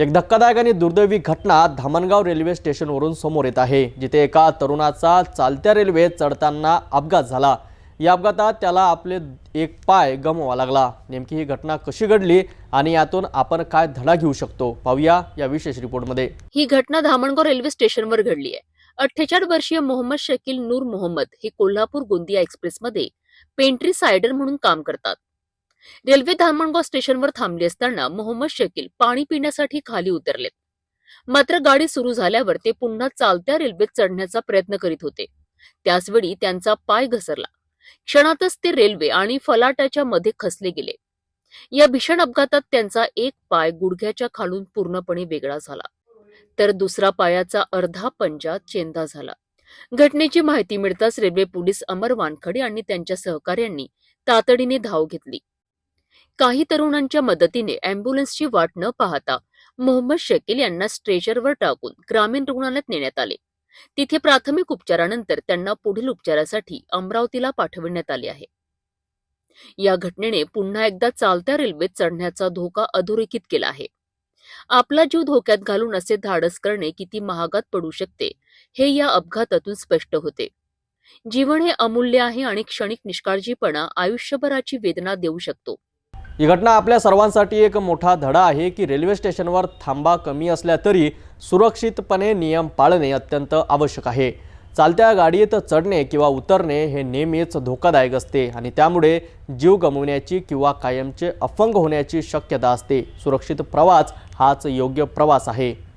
एक धक्कादायक आणि दुर्दैवी घटना धामणगाव रेल्वे स्टेशनवरून समोर येत आहे जिथे एका तरुणाचा चालत्या रेल्वेत चढताना अपघात झाला. या अपघातात त्याला आपले एक पाय गमवावा लागला. नेमकी ही घटना कशी घडली आणि यातून आपण काय धडा घेऊ शकतो पाहूया या विशेष रिपोर्टमध्ये. ही घटना धामणगाव रेल्वे स्टेशनवर घडली आहे. अठ्ठेचाळीस वर्षीय मोहम्मद शकील नूर मोहम्मद हे कोल्हापूर गोंदिया एक्सप्रेसमध्ये पेंट्री सायडर म्हणून काम करतात. रेल्वे धामणगाव स्टेशनवर थांबली असताना मोहम्मद शकील पाणी पिण्यासाठी खाली उतरलेत मात्र गाडी सुरू झाल्यावर ते पुन्हा चालत्या रेल्वेत चढण्याचा प्रयत्न करीत होते. त्याचवेळी त्यांचा पाय घसरला. क्षणातच ते रेल्वे आणि फलाटाच्या मध्ये खसले गेले. या भीषण अपघातात त्यांचा एक पाय गुडघ्याच्या खालून पूर्णपणे वेगळा झाला. तर दुसरा पायाचा अर्धा पंजा चेंदा झाला. घटनेची माहिती मिळताच रेल्वे पोलीस अमर वानखडे आणि त्यांच्या सहकाऱ्यांनी तातडीने धाव घेतली. काही तरुणांच्या मदतीने अँब्युलन्सची वाट न पाहता मोहम्मद शकील यांना स्ट्रेचरवर टाकून ग्रामीण रुग्णालयात नेण्यात आले. तिथे प्राथमिक उपचारानंतर त्यांना पुढील उपचारासाठी अमरावतीला पाठविण्यात आले आहे. या घटनेने पुन्हा एकदा चालत्या रेल्वेत चढण्याचा धोका अधोरेखित केला आहे. आपला जीव धोक्यात घालून असे धाडस करणे किती महागात पडू शकते हे या अपघातातून स्पष्ट होते. जीवन हे अमूल्य आहे आणि क्षणिक निष्काळजीपणा आयुष्यभराची वेदना देऊ शकतो. ही घटना आपल्या सर्वांसाठी एक मोठा धडा आहे की रेल्वे स्टेशनवर थांबा कमी असल्या तरी सुरक्षितपणे नियम पाळणे अत्यंत आवश्यक आहे. चालत्या गाडीत चढणे किंवा उतरणे हे नेहमीच धोकादायक असते आणि त्यामुळे जीव गमवण्याची किंवा कायमचे अपंग होण्याची शक्यता असते. सुरक्षित प्रवास हाच योग्य प्रवास आहे.